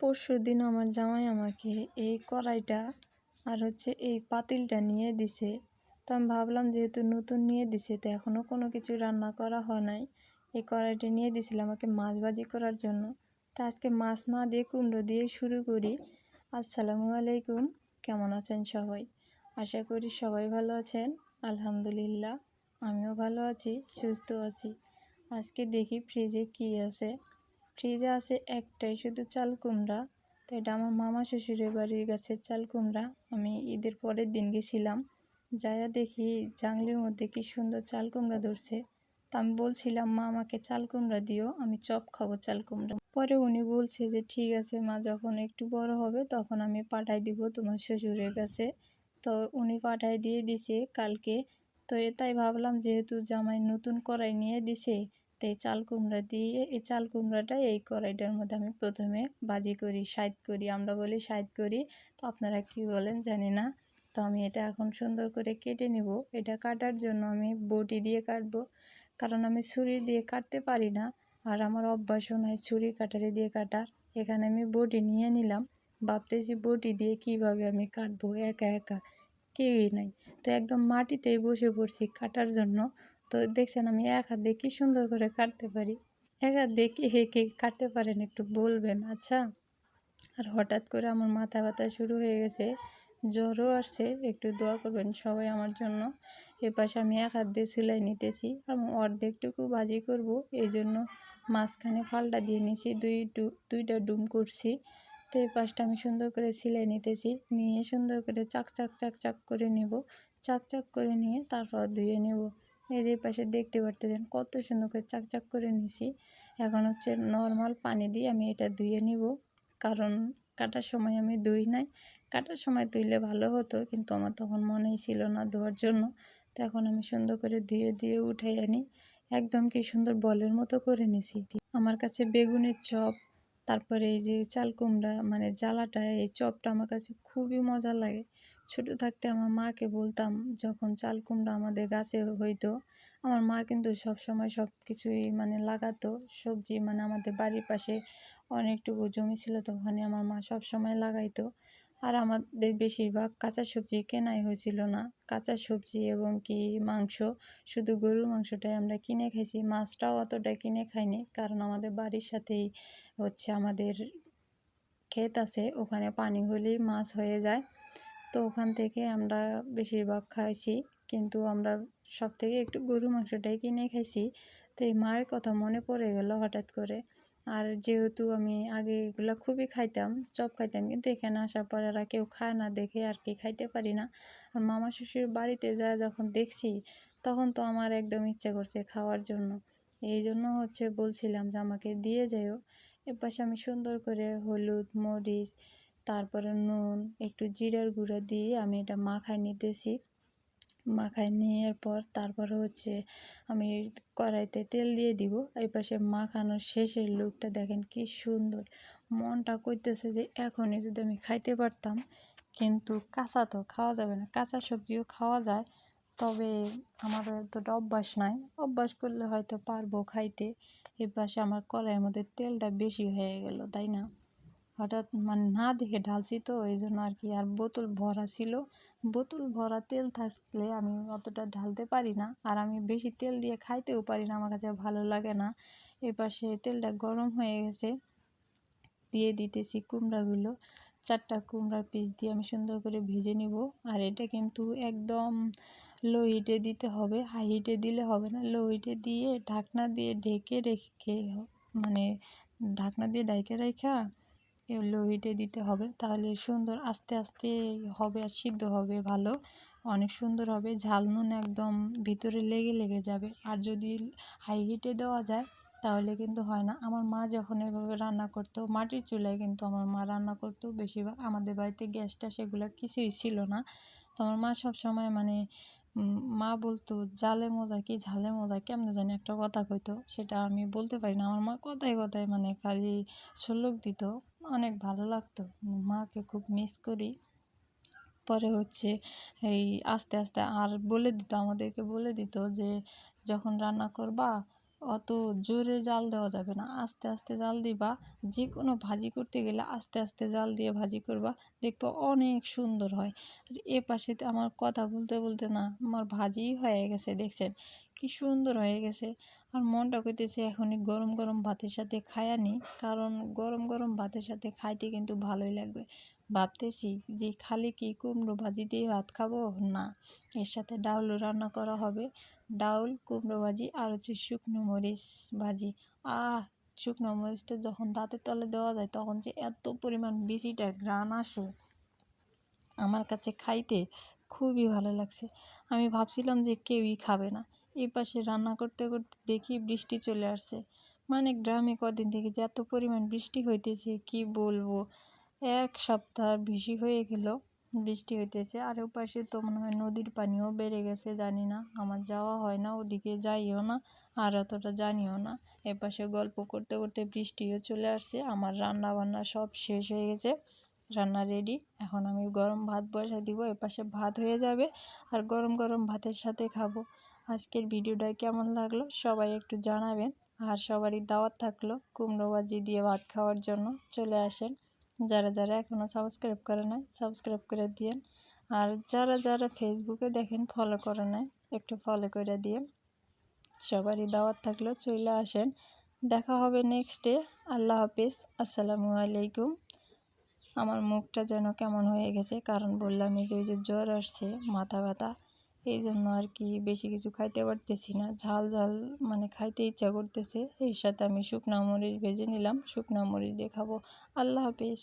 পরশু দিন আমার জামাই আমাকে এই কড়াইটা আর হচ্ছে এই পাতিলটা নিয়ে দিছে। তো আমি ভাবলাম যেহেতু নতুন নিয়ে দিছে, তো এখনও কোনো কিছু রান্না করা হয় নাই। এই কড়াইটা নিয়ে দিছিল আমাকে মাছ ভাজি করার জন্য। তো আজকে মাছ না দিয়ে কুমড়ো দিয়ে শুরু করি। আসসালামু আলাইকুম, কেমন আছেন সবাই? আশা করি সবাই ভালো আছেন। আলহামদুলিল্লাহ, আমিও ভালো আছি, সুস্থ আছি। আজকে দেখি ফ্রিজে কি আছে। ফ্রিজে আছে একটাই, শুধু চাল কুমড়া। তো এটা আমার মামা শ্বশুরের বাড়ির গাছের চাল কুমড়া। আমি ঈদের পরের দিন গেছিলাম। যাইয়া দেখি জাংলির মধ্যে কি সুন্দর চাল কুমড়া ধরছে। তা আমি বলছিলাম, মা, আমাকে চাল কুমড়া দিও, আমি চপ খাব চাল কুমড়া। পরে উনি বলছে যে, ঠিক আছে মা, যখন একটু বড় হবে তখন আমি পাঠাই দিব তোমার শ্বশুরের কাছে। তো উনি পাঠাই দিয়ে দিছে কালকে। তো এটাই ভাবলাম, যেহেতু জামাই নতুন কড়াই নিয়ে দিছে তো এই চাল কুমড়া দিয়ে এই চাল কুমড়াটা এই কড়াইটার মধ্যে আমি প্রথমে বাজি করি, সাইড করি, আমরা বলি সাইড করি। তো আপনারা কি বলেন জানি না। তো আমি এটা এখন সুন্দর করে কেটে নিব। এটা কাটার জন্য আমি বটি দিয়ে কাটবো। কারণ আমি ছুরি দিয়ে কাটতে পারি না। আর আমার অভ্যাসও নাই ছুরি কাটারি দিয়ে কাটার। এখানে আমি বটি নিয়ে নিলাম। ভাবতেছি বটি দিয়ে কীভাবে আমি কাটবো একা একা? কেউই নাই। তো একদম মাটিতেই বসে পড়ছি কাটার জন্য। তো দেখছেন আমি এক হাত দিয়ে কী সুন্দর করে কাটতে পারি? এক হাত দিয়ে কে হে কে কাটতে পারেন একটু বলবেন আচ্ছা। আর হঠাৎ করে আমার মাথা ব্যথা শুরু হয়ে গেছে, জ্বরও আসছে, একটু দোয়া করবেন সবাই আমার জন্য। এ পাশে আমি এক হাত দিয়ে সেলাই নিতেছি, আমি অর্ধেকটুকু বাজি করব এই জন্য মাঝখানে ফালটা দিয়ে নিয়েছি, দুই দুইটা ডুম করছি। তো এই পাশটা আমি সুন্দর করে সেলাই নিতেছি, নিয়ে সুন্দর করে চাক চাক চাক চাক করে নেব। চাক চাক করে নিয়ে তারপর ধুয়ে নেব। এই যে পাশে দেখতে পারতেছেন, কত সুন্দর করে চাকচাক করে নিছি। এখন হচ্ছে নর্মাল পানি দিয়ে আমি এটা ধুয়ে নিব। কারণ কাটার সময় আমি ধুই নাই। কাটার সময় ধুইলে ভালো হতো, কিন্তু আমার তখন মনেই ছিল না ধোয়ার জন্য। তো এখন আমি সুন্দর করে ধুয়ে দিয়ে উঠাই আনি। একদম কি সুন্দর বলের মতো করে নিছি। আমার কাছে বেগুনের চপ, তারপরে এই যে চাল কুমড়া মানে জ্বালাটা, এই চপটা আমার কাছে খুবই মজা লাগে। ছোট থাকতে আমার মাকে বলতাম, যখন চাল কুমড়া আমাদের গাছে হইতো, আমার মা কিন্তু সব সময় সব কিছুই মানে লাগাতো। সবজি মানে আমাদের বাড়ির পাশে অনেকটুকু জমি ছিল তো ওখানে আমার মা সব সময় লাগাইতো। আর আমাদের বেশিরভাগ কাঁচা সবজি কেনাই হয়েছিল না। কাঁচা সবজি এবং কি মাংস, শুধু গরুর মাংসটাই আমরা কিনে খাইছি। মাছটাও অতটা কিনে খাইনি, কারণ আমাদের বাড়ির সাথেই হচ্ছে আমাদের ক্ষেত আছে, ওখানে পানি হলেই মাছ হয়ে যায়। তো ওখান থেকে আমরা বেশিরভাগ খাইছি। কিন্তু আমরা সব থেকে একটু গরু মাংসটাই কিনে খাইছি। তো এই মায়ের কথা মনে পড়ে গেল হঠাৎ করে। আর যেহেতু আমি আগে এগুলো খুবই খাইতাম, চপ খাইতাম, কিন্তু এখানে আসার পর এরা কেউ খায় না দেখে আর কি খাইতে পারি না। আর মামা শ্বশুর বাড়িতে যা যখন দেখছি, তখন তো আমার একদম ইচ্ছা করছে খাওয়ার জন্য। এই জন্য হচ্ছে বলছিলাম যে আমাকে দিয়ে যাইও। এর পাশে আমি সুন্দর করে হলুদ, মরিচ তারপরে নুন, একটু জিরার গুঁড়া দিয়ে আমি এটা মাখায় নিতেছি। মাখায় নেওয়ার পর তারপরে হচ্ছে আমি কড়াইতে তেল দিয়ে দিব। এই পাশে মাখানোর শেষের লুকটা দেখেন কি সুন্দর। মনটা করতেছে যে এখনই যদি আমি খাইতে পারতাম, কিন্তু কাঁচা তো খাওয়া যাবে না। কাঁচা সবজিও খাওয়া যায়, তবে আমার এতটা অভ্যাস নাই। অভ্যাস করলে হয়তো পারব খাইতে। এ পাশে আমার কড়াইয়ের মধ্যে তেলটা বেশি হয়ে গেল, তাই না? হঠাৎ মানে না দেখে ঢালছি তো, এই জন্য আর কি। আর বোতল ভরা ছিল। বোতল ভরা তেল থাকলে আমি অতটা ঢালতে পারি না। আর আমি বেশি তেল দিয়ে খাইতেও পারি না, আমার কাছে ভালো লাগে না। এপাশে তেলটা গরম হয়ে গেছে। দিয়ে দিতেছি কুমড়াগুলো। চারটা কুমড়ার পিস দিয়ে আমি সুন্দর করে ভেজে নিব। আর এটা কিন্তু একদম লো হিটে দিতে হবে। হাই হিটে দিলে হবে না। লো হিটে দিয়ে ঢাকনা দিয়ে ঢেকে রেখে মানে ঢাকনা দিয়ে ঢেকে রেখা লো হিটে দিতে হবে। তাহলে সুন্দর আস্তে আস্তে হবে আর সিদ্ধ হবে, ভালো। অনেক সুন্দর হবে। ঝাল নুন একদম ভিতরে লেগে লেগে যাবে। আর যদি হাই হিটে দেওয়া যায়, তাহলে কিন্তু হয় না। আমার মা যখন এভাবে রান্না করতো, মাটির চুলায় কিন্তু আমার মা রান্না করতো বেশিরভাগ। আমাদের বাড়িতে গ্যাসটা সেগুলো কিছুই ছিল না। তো আমার মা সব সময় মানে মা বলতো, জালে মজা কি ঝালে মজা? কেমনে জানি একটা কথা কইতো। সেটা আমি বলতে পারি না। আমার মা কথায় কথায় মানে খালি সুলোক দিত। অনেক ভালো লাগতো। মাকে খুব মিস করি। পরে হচ্ছে এই আস্তে আস্তে আর বলে দিত, আমাদেরকে বলে দিত যে, যখন রান্না করবা অত জোরে জাল দেওয়া যাবে না। আস্তে আস্তে জাল দিবা। যে কোনো ভাজি করতে গেলে আস্তে আস্তে জাল দিয়ে ভাজি করবা। দেখব অনেক সুন্দর হয়। আর এ পাশে আমার কথা বলতে বলতে না, আমার ভাজি হয়ে গেছে, দেখছেন? কি সুন্দর হয়ে গেছে। আর মনটা কইতেছে এখনই গরম গরম ভাতের সাথে খায়া নি। কারণ গরম গরম ভাতের সাথে খাইতে কিন্তু ভালোই লাগবে। ভাবতেছি যে খালি কি কুমড়ো ভাজি দিয়ে ভাত খাব? না, এর সাথে ডাউলও রান্না করা হবে। ডাউল, কুমড়ো ভাজি আর হচ্ছে শুকনো মরিচ ভাজি। আহ, শুকনো মরিচটা যখন দাঁতের তলে দেওয়া যায় তখন যে এত পরিমাণ বেশিটা ঘ্রাণ আসে আমার কাছে খাইতে খুবই ভালো লাগছে। আমি ভাবছিলাম যে কেউই খাবে না। এই পাশে রান্না করতে করতে দেখি বৃষ্টি চলে আসছে। মানে গ্রামে কদিন থেকে যে এত পরিমাণ বৃষ্টি হইতেছে, কি বলব? এক সপ্তাহ বেশি হয়ে গেল। বৃষ্টি হইতেছে। আর পাশে তো মনে হয় নদীর পানিও বেড়ে গেছে, জানি না। আমার যাওয়া হয় না, ওদিকে যাইও না, আর অতটা জানিও না। এপাশে গল্প করতে করতে বৃষ্টিও চলে আসছে, আমার রান্না বান্না সব শেষ হয়ে গেছে, রান্না রেডি এখন আমি গরম ভাত বসা দিব, এপাশে ভাত হয়ে যাবে, আর গরম গরম ভাতের সাথে খাব। আজকের ভিডিওটা কেমন লাগল সবাই একটু জানাবেন, আর সবারই দাওয়াত থাকল, কুমড়ো ভাজি দিয়ে ভাত খাওয়ার জন্য। চলে আসেন। যারা যারা এখনও সাবস্ক্রাইব করে নাই সাবস্ক্রাইব করে দিয়েন। আর যারা যারা ফেসবুকে দেখেন ফলো করে নাই, একটু ফলো করে দিয়েন। সবারই দাওয়াত থাকল চলে আসেন। দেখা হবে নেক্সট ডে আল্লাহ হাফিজ। আসসালামু আলাইকুম। আমার মুখটা যেন কেমন হয়ে গেছে, কারণ বললাম এই যে, ওই যে জ্বর আসছে, মাথা ব্যথা। এই জন্য আর কি বেশি কিছু খাইতে পারতেছি না। ঝাল ঝাল মানে খাইতে ইচ্ছা করতেছে। এর সাথে আমি শুকনা মরিচ ভেজে নিলাম। শুকনা মরিচ দিয়ে খাব। আল্লাহ হাফিজ।